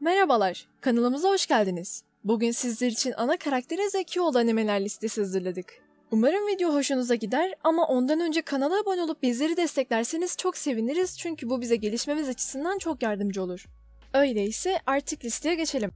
Merhabalar, kanalımıza hoş geldiniz. Bugün sizler için ana karakteri Zeki olan animeler listesi hazırladık. Umarım video hoşunuza gider ama ondan önce kanala abone olup bizleri desteklerseniz çok seviniriz çünkü bu bize gelişmemiz açısından çok yardımcı olur. Öyleyse artık listeye geçelim.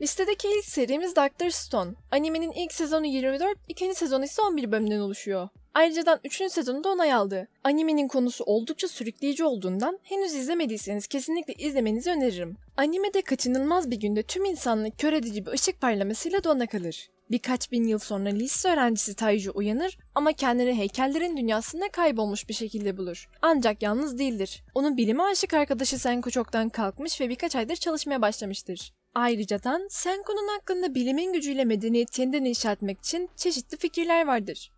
Listedeki ilk serimiz Doctor Stone. Animenin ilk sezonu 24, ikinci sezonu ise 11 bölümden oluşuyor. Ayrıca 3. sezonu da onay aldı. Animenin konusu oldukça sürükleyici olduğundan henüz izlemediyseniz kesinlikle izlemenizi öneririm. Animede kaçınılmaz bir günde tüm insanlık kör edici bir ışık parlamasıyla dona kalır. Birkaç bin yıl sonra lise öğrencisi Taiju uyanır ama kendini heykellerin dünyasında kaybolmuş bir şekilde bulur. Ancak yalnız değildir. Onun bilime aşık arkadaşı Senko çoktan kalkmış ve birkaç aydır çalışmaya başlamıştır. Ayrıcadan Senko'nun hakkında bilimin gücüyle medeniyet yeniden inşa etmek için çeşitli fikirler vardır.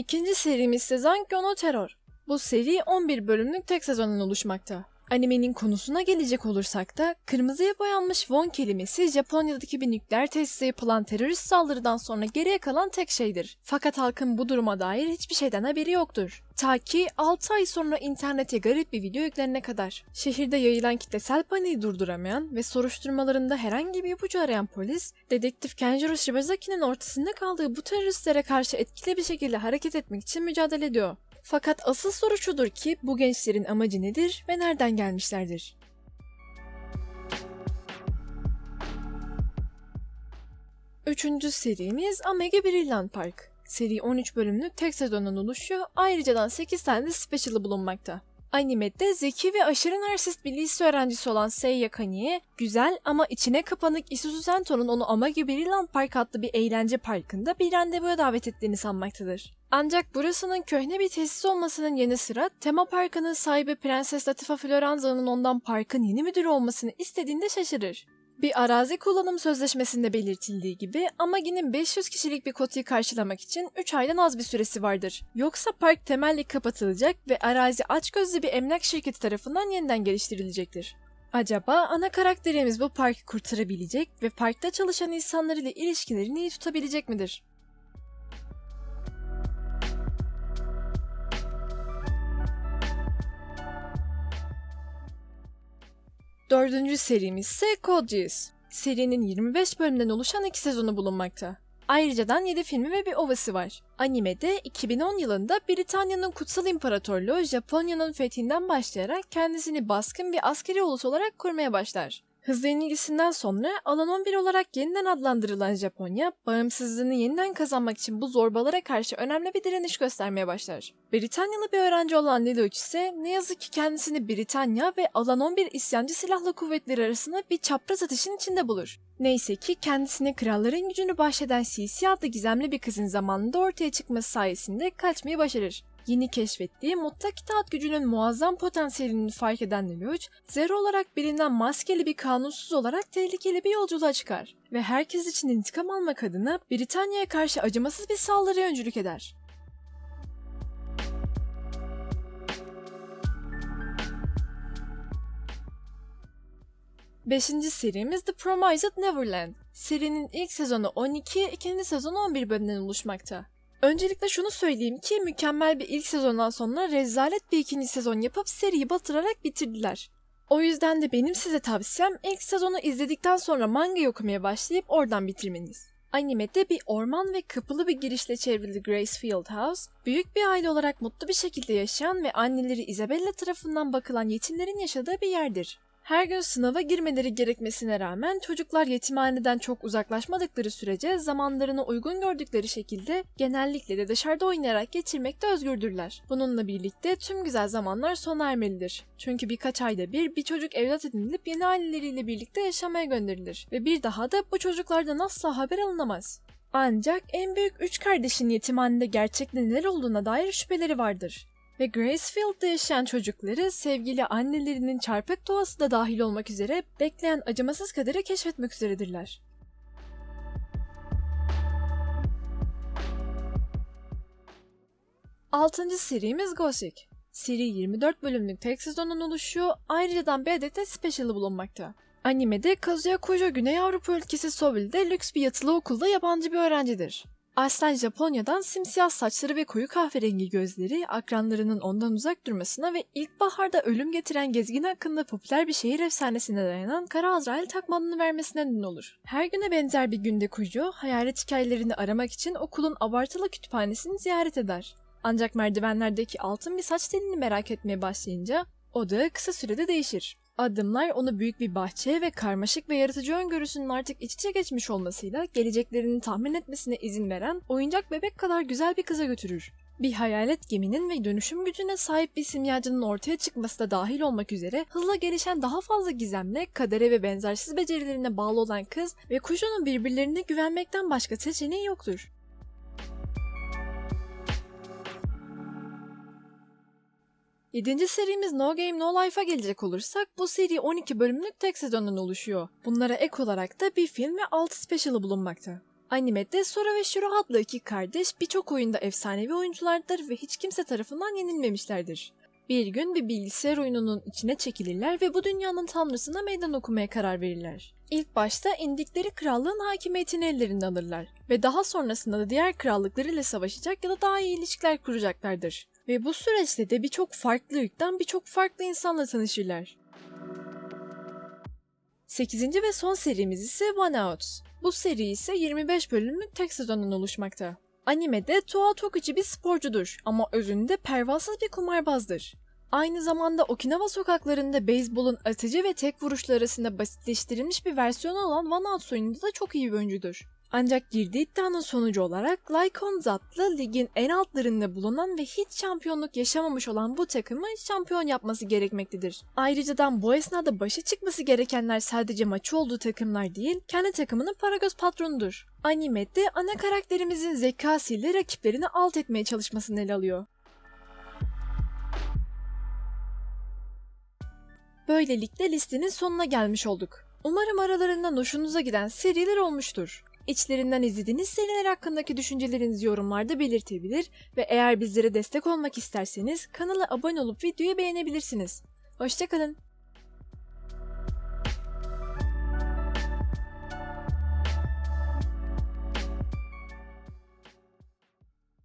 İkinci serimiz ise Zankyo no Terror. Bu seri 11 bölümlük tek sezondan oluşmakta. Animenin konusuna gelecek olursak da kırmızıya boyanmış Won kelimesi Japonya'daki bir nükleer tesise yapılan terörist saldırıdan sonra geriye kalan tek şeydir. Fakat halkın bu duruma dair hiçbir şeyden haberi yoktur. Ta ki 6 ay sonra internete garip bir video yüklenene kadar. Şehirde yayılan kitlesel paniği durduramayan ve soruşturmalarında herhangi bir ipucu arayan polis, dedektif Kenjiro Shibazaki'nin ortasında kaldığı bu teröristlere karşı etkili bir şekilde hareket etmek için mücadele ediyor. Fakat asıl soru şudur ki bu gençlerin amacı nedir ve nereden gelmişlerdir? Üçüncü serimiz Amege Brilliant Park. Seri 13 bölümlük tek sezondan oluşuyor, ayrıcadan 8 tane de special'ı bulunmakta. Animede zeki ve aşırı narsist bir lise öğrencisi olan Seiya Kani'ye güzel ama içine kapanık Isuzu Sento'nun onu Amage Brilliant Park adlı bir eğlence parkında bir randevuya davet ettiğini sanmaktadır. Ancak burasının köhne bir tesis olmasının yanı sıra tema parkının sahibi Prenses Latifa Floranza'nın ondan parkın yeni müdürü olmasını istediğinde şaşırır. Bir arazi kullanım sözleşmesinde belirtildiği gibi Amagi'nin 500 kişilik bir kotuyu karşılamak için 3 aydan az bir süresi vardır. Yoksa park temelli kapatılacak ve arazi açgözlü bir emlak şirketi tarafından yeniden geliştirilecektir. Acaba ana karakterimiz bu parkı kurtarabilecek ve parkta çalışan insanlarıyla ilişkilerini iyi tutabilecek midir? Dördüncü serimiz ise Code Geass. Serinin 25 bölümden oluşan iki sezonu bulunmakta. Ayrıcadan 7 filmi ve bir ovası var. Animede 2010 yılında Britanya'nın kutsal imparatorluğu Japonya'nın fethinden başlayarak kendisini baskın bir askeri ulus olarak kurmaya başlar. Hızlı yenilgisinden sonra Alan 11 olarak yeniden adlandırılan Japonya, bağımsızlığını yeniden kazanmak için bu zorbalara karşı önemli bir direniş göstermeye başlar. Britanyalı bir öğrenci olan Lelouch ise ne yazık ki kendisini Britanya ve Alan 11 isyancı silahlı kuvvetleri arasında bir çapraz atışın içinde bulur. Neyse ki kendisine kralların gücünü bahşeden CC adlı gizemli bir kızın zamanında ortaya çıkması sayesinde kaçmayı başarır. Yeni keşfettiği mutlak itaat gücünün muazzam potansiyelini fark eden Lelouch, Zero olarak bilinen maskeli bir kanunsuz olarak tehlikeli bir yolculuğa çıkar ve herkes için intikam almak adına Britanya'ya karşı acımasız bir saldırıya öncülük eder. Beşinci serimiz The Promised Neverland. Serinin ilk sezonu 12, ikinci sezonu 11 bölümden oluşmakta. Öncelikle şunu söyleyeyim ki mükemmel bir ilk sezondan sonra rezalet bir ikinci sezon yapıp seriyi batırarak bitirdiler. O yüzden de benim size tavsiyem ilk sezonu izledikten sonra manga okumaya başlayıp oradan bitirmeniz. Animede bir orman ve kapılı bir girişle çevrili Gracefield House, büyük bir aile olarak mutlu bir şekilde yaşayan ve anneleri Isabella tarafından bakılan yetimlerin yaşadığı bir yerdir. Her gün sınava girmeleri gerekmesine rağmen çocuklar yetimhaneden çok uzaklaşmadıkları sürece zamanlarını uygun gördükleri şekilde genellikle de dışarıda oynayarak geçirmekte özgürdürler. Bununla birlikte tüm güzel zamanlar sona ermelidir. Çünkü birkaç ayda bir bir çocuk evlat edinilip yeni aileleriyle birlikte yaşamaya gönderilir ve bir daha da bu çocuklardan asla haber alınamaz. Ancak en büyük üç kardeşin yetimhanede gerçekte neler olduğuna dair şüpheleri vardır ve Gracefield'da yaşayan çocukları sevgili annelerinin çarpık doğası da dahil olmak üzere bekleyen acımasız kaderi keşfetmek üzeredirler. Altıncı serimiz Gothic. Seri 24 bölümlük tek sezondan oluşuyor, ayrıca bir adet de special'ı bulunmakta. Animede Kazuya Kojo Güney Avrupa ülkesi Seoul'de lüks bir yatılı okulda yabancı bir öğrencidir. Aslen Japonya'dan simsiyah saçları ve koyu kahverengi gözleri akranlarının ondan uzak durmasına ve ilkbaharda ölüm getiren gezgin hakkında popüler bir şehir efsanesine dayanan Kara Azrail takmadını vermesine neden olur. Her güne benzer bir günde Kujo, hayalet hikayelerini aramak için okulun abartılı kütüphanesini ziyaret eder. Ancak merdivenlerdeki altın bir saç telini merak etmeye başlayınca o da kısa sürede değişir. Adımlar onu büyük bir bahçeye ve karmaşık ve yaratıcı öngörüsünün artık iç içe geçmiş olmasıyla geleceklerini tahmin etmesine izin veren oyuncak bebek kadar güzel bir kıza götürür. Bir hayalet geminin ve dönüşüm gücüne sahip bir simyacının ortaya çıkması da dahil olmak üzere hızla gelişen daha fazla gizemle kadere ve benzersiz becerilerine bağlı olan kız ve kuşunun birbirlerine güvenmekten başka seçeneği yoktur. Yedinci serimiz No Game No Life'a gelecek olursak bu seri 12 bölümlük tek sezondan oluşuyor. Bunlara ek olarak da bir film ve 6 special'ı bulunmakta. Animede Sora ve Shiro adlı iki kardeş birçok oyunda efsanevi oyunculardır ve hiç kimse tarafından yenilmemişlerdir. Bir gün bir bilgisayar oyununun içine çekilirler ve bu dünyanın tanrısına meydan okumaya karar verirler. İlk başta indikleri krallığın hakimiyetini ellerinde alırlar ve daha sonrasında da diğer krallıkları ile savaşacak ya da daha iyi ilişkiler kuracaklardır. Ve bu süreçte de birçok farklı ülkeden birçok farklı insanla tanışırlar. 8. ve son serimiz ise One Out. Bu seri ise 25 bölümlük tek sezondan oluşmakta. Animede Toa Tokuchi bir sporcudur ama özünde pervasız bir kumarbazdır. Aynı zamanda Okinawa sokaklarında beyzbolun atıcı ve tek vuruşlar arasında basitleştirilmiş bir versiyonu olan One Out oyununda da çok iyi bir oyuncudur. Ancak girdiği iddianın sonucu olarak Lycon adlı ligin en altlarında bulunan ve hiç şampiyonluk yaşamamış olan bu takımı şampiyon yapması gerekmektedir. Ayrıca bu esnada başa çıkması gerekenler sadece maçı olduğu takımlar değil, kendi takımının paragöz patronudur. Animede ana karakterimizin zekasıyla rakiplerini alt etmeye çalışmasını ele alıyor. Böylelikle listenin sonuna gelmiş olduk. Umarım aralarından hoşunuza giden seriler olmuştur. İçlerinden izlediğiniz seriler hakkındaki düşüncelerinizi yorumlarda belirtebilir ve eğer bizlere destek olmak isterseniz kanala abone olup videoyu beğenebilirsiniz. Hoşçakalın.